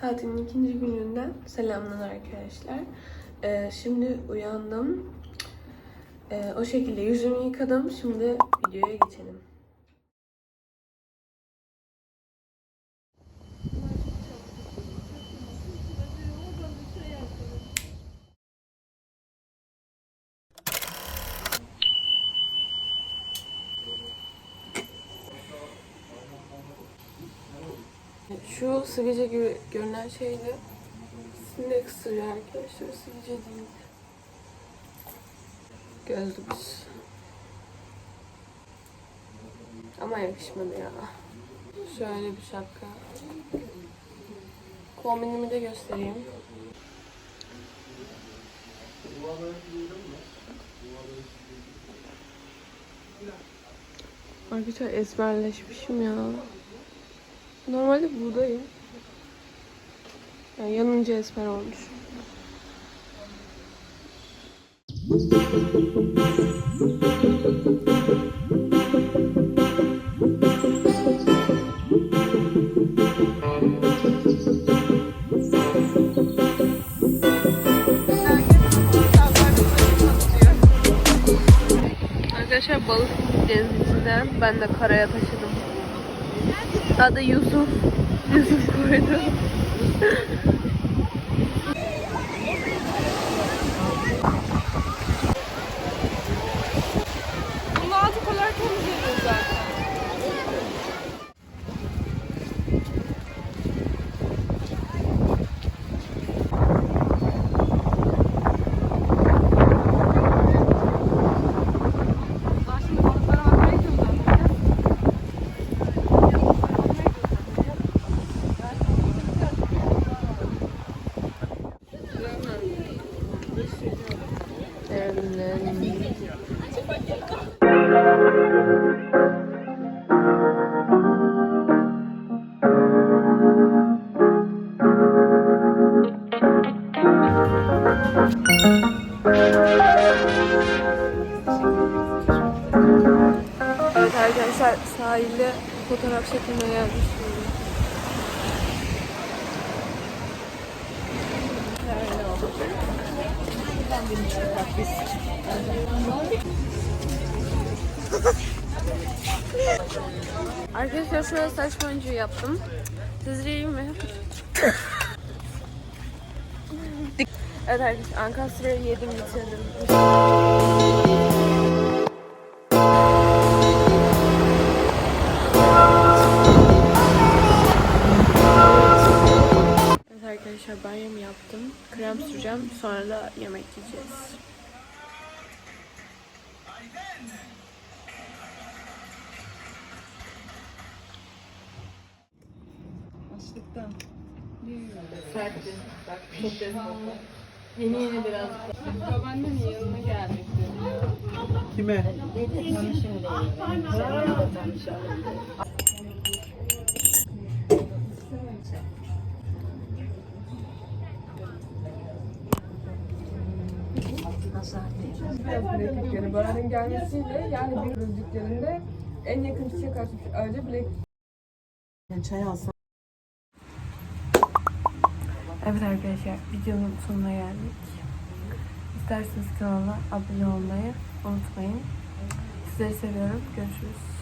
Tatilin ikinci gününden selamlar arkadaşlar. Ee, şimdi uyandım. Ee, o şekilde yüzümü yıkadım. Şimdi videoya geçelim. Şu sivilce gibi görünen şey de sinek ısırıyor arkadaşlar. Sivilce değil. Gözlük. Ama yakışmadı ya. Şöyle bir şapka. Kombinimi de göstereyim. Arkadaşlar ezberleşmişim ya. Normalde buradayım. Yani yanınca esmer olmuş. Arkadaşlar balık denizcinden ben de karaya taşıdım. Adı Yusuf. Yusuf koydu. Evet arkadaşlar sahilde fotoğraf çekilmeye gelmiş. Arkadaşlar şöyle saç boncuğu yaptım. Sizce iyi mi? evet arkadaşlar Ankastra'yı yedim bitirdim. Arkadaşlar yaptım. Krem süreceğim. Sonra da yemek yiyeceğiz. Açlıktan. Yeni yeni biraz. Babaannemin yanına geldik. Kime? Biraz bileklikleri Baran'ın gelmesiyle yani bir öldüklerinde en yakın çiçek açmış. Ayrıca bilek Çay alsam. Evet arkadaşlar videonun sonuna geldik. İsterseniz kanala abone olmayı unutmayın. Sizleri seviyorum. Görüşürüz.